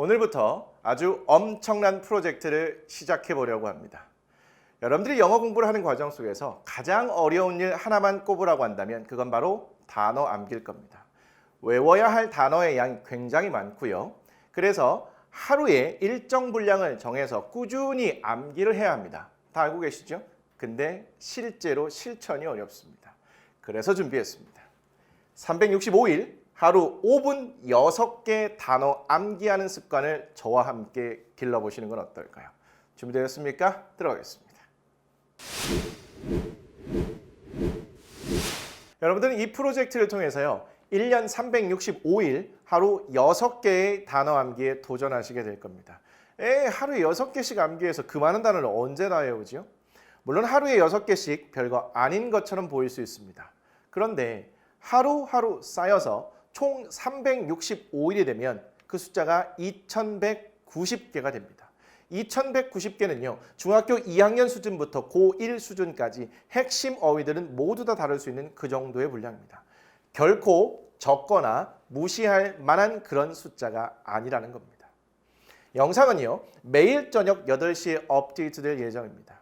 오늘부터 아주 엄청난 프로젝트를 시작해 보려고 합니다. 여러분들이 영어 공부를 하는 과정 속에서 가장 어려운 일 하나만 꼽으라고 한다면 그건 바로 단어 암기일 겁니다. 외워야 할 단어의 양이 굉장히 많고요. 그래서 하루에 일정 분량을 정해서 꾸준히 암기를 해야 합니다. 다 알고 계시죠? 근데 실제로 실천이 어렵습니다. 그래서 준비했습니다. 365일 하루 5분 6개 단어 암기하는 습관을 저와 함께 길러보시는 건 어떨까요? 준비되었습니까? 들어가겠습니다. 여러분들은 이 프로젝트를 통해서요. 1년 365일 하루 6개의 단어 암기에 도전하시게 될 겁니다. 에, 하루에 6개씩 암기해서 그 많은 단어를 언제 다 외우지요? 물론 하루에 6개씩 별거 아닌 것처럼 보일 수 있습니다. 그런데 하루하루 쌓여서 총 365일이 되면 그 숫자가 2190개가 됩니다. 2190개는요. 중학교 2학년 수준부터 고1 수준까지 핵심 어휘들은 모두 다 다룰 수 있는 그 정도의 분량입니다. 결코 적거나 무시할 만한 그런 숫자가 아니라는 겁니다. 영상은요. 매일 저녁 8시에 업데이트될 예정입니다.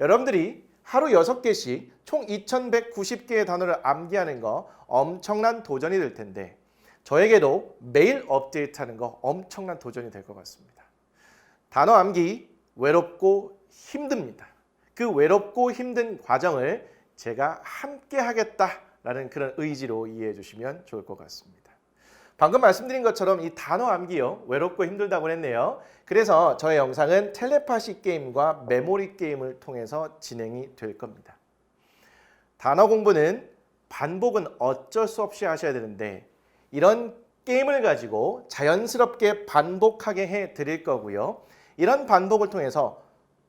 여러분들이 하루 6개씩 총 2190개의 단어를 암기하는 거 엄청난 도전이 될 텐데 저에게도 매일 업데이트하는 거 엄청난 도전이 될 것 같습니다. 단어 암기 외롭고 힘듭니다. 그 외롭고 힘든 과정을 제가 함께 하겠다라는 그런 의지로 이해해 주시면 좋을 것 같습니다. 방금 말씀드린 것처럼 이 단어 암기요 외롭고 힘들다고 했네요. 그래서 저의 영상은 텔레파시 게임과 메모리 게임을 통해서 진행이 될 겁니다. 단어 공부는 반복은 어쩔 수 없이 하셔야 되는데 이런 게임을 가지고 자연스럽게 반복하게 해 드릴 거고요. 이런 반복을 통해서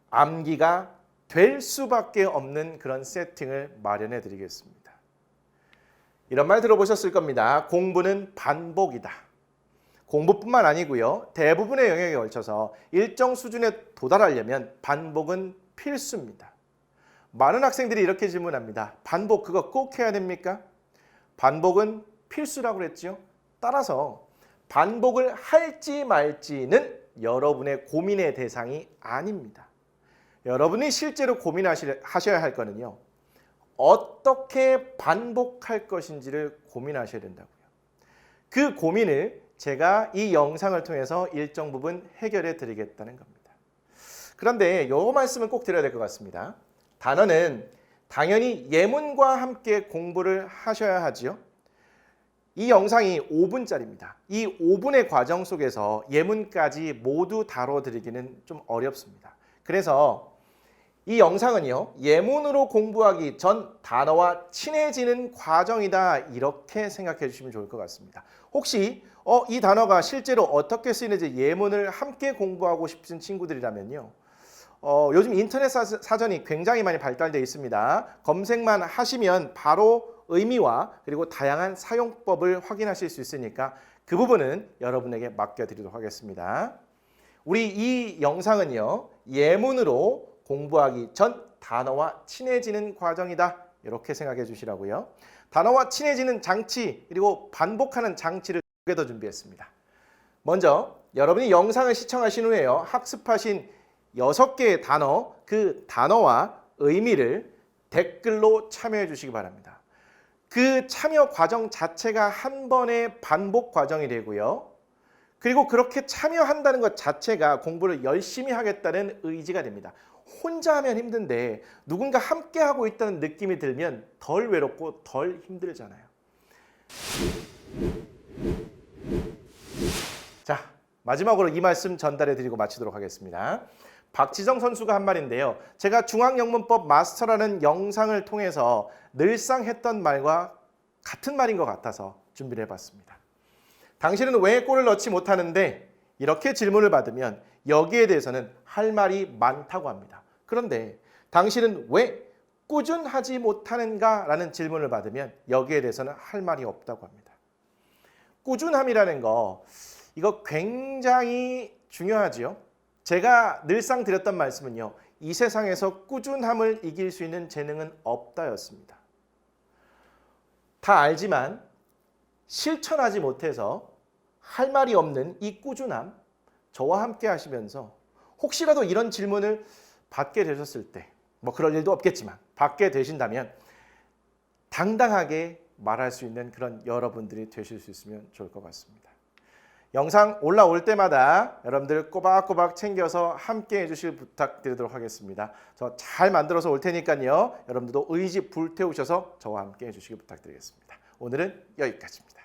암기가 될 수밖에 없는 그런 세팅을 마련해 드리겠습니다. 이런 말 들어보셨을 겁니다. 공부는 반복이다. 공부뿐만 아니고요. 대부분의 영역에 걸쳐서 일정 수준에 도달하려면 반복은 필수입니다. 많은 학생들이 이렇게 질문합니다. 반복 그거 꼭 해야 됩니까? 반복은 필수라고 그랬죠. 따라서 반복을 할지 말지는 여러분의 고민의 대상이 아닙니다. 여러분이 실제로 고민하셔야 할 거는요. 어떻게 반복할 것인지를 고민하셔야 된다고요. 그 고민을 제가 이 영상을 통해서 일정 부분 해결해 드리겠다는 겁니다. 그런데 이 말씀은 꼭 드려야 될 것 같습니다. 단어는 당연히 예문과 함께 공부를 하셔야 하지요. 이 영상이 5분짜리입니다. 이 5분의 과정 속에서 예문까지 모두 다뤄드리기는 좀 어렵습니다. 그래서 이 영상은요, 예문으로 공부하기 전 단어와 친해지는 과정이다. 이렇게 생각해 주시면 좋을 것 같습니다. 혹시 어, 이 단어가 실제로 어떻게 쓰이는지 예문을 함께 공부하고 싶은 친구들이라면요. 어, 요즘 인터넷 사, 사전이 굉장히 많이 발달되어 있습니다. 검색만 하시면 바로 의미와 그리고 다양한 사용법을 확인하실 수 있으니까 그 부분은 여러분에게 맡겨드리도록 하겠습니다. 우리 이 영상은요, 예문으로 공부하기 전 단어와 친해지는 과정이다. 이렇게 생각해 주시라고요. 단어와 친해지는 장치 그리고 반복하는 장치를 두 개 더 준비했습니다. 먼저 여러분이 영상을 시청하신 후에요. 학습하신 여섯 개의 단어, 그 단어와 의미를 댓글로 참여해 주시기 바랍니다. 그 참여 과정 자체가 한 번의 반복 과정이 되고요. 그리고 그렇게 참여한다는 것 자체가 공부를 열심히 하겠다는 의지가 됩니다. 혼자 하면 힘든데 누군가 함께 하고 있다는 느낌이 들면 덜 외롭고 덜 힘들잖아요. 자, 마지막으로 이 말씀 전달해 드리고 마치도록 하겠습니다. 박지성 선수가 한 말인데요. 제가 중앙영문법 마스터라는 영상을 통해서 늘상 했던 말과 같은 말인 것 같아서 준비를 해봤습니다. 당신은 왜 골을 넣지 못하는데 이렇게 질문을 받으면 여기에 대해서는 할 말이 많다고 합니다. 그런데 당신은 왜 꾸준하지 못하는가? 라는 질문을 받으면 여기에 대해서는 할 말이 없다고 합니다. 꾸준함이라는 거 이거 굉장히 중요하지요. 제가 늘상 드렸던 말씀은요. 이 세상에서 꾸준함을 이길 수 있는 재능은 없다였습니다. 다 알지만 실천하지 못해서 할 말이 없는 이 꾸준함, 저와 함께 하시면서 혹시라도 이런 질문을 받게 되셨을 때, 뭐 그럴 일도 없겠지만 받게 되신다면 당당하게 말할 수 있는 그런 여러분들이 되실 수 있으면 좋을 것 같습니다. 영상 올라올 때마다 여러분들 꼬박꼬박 챙겨서 함께 해주실 부탁드리도록 하겠습니다. 저 잘 만들어서 올 테니까요. 여러분들도 의지 불태우셔서 저와 함께 해주시기 부탁드리겠습니다. 오늘은 여기까지입니다.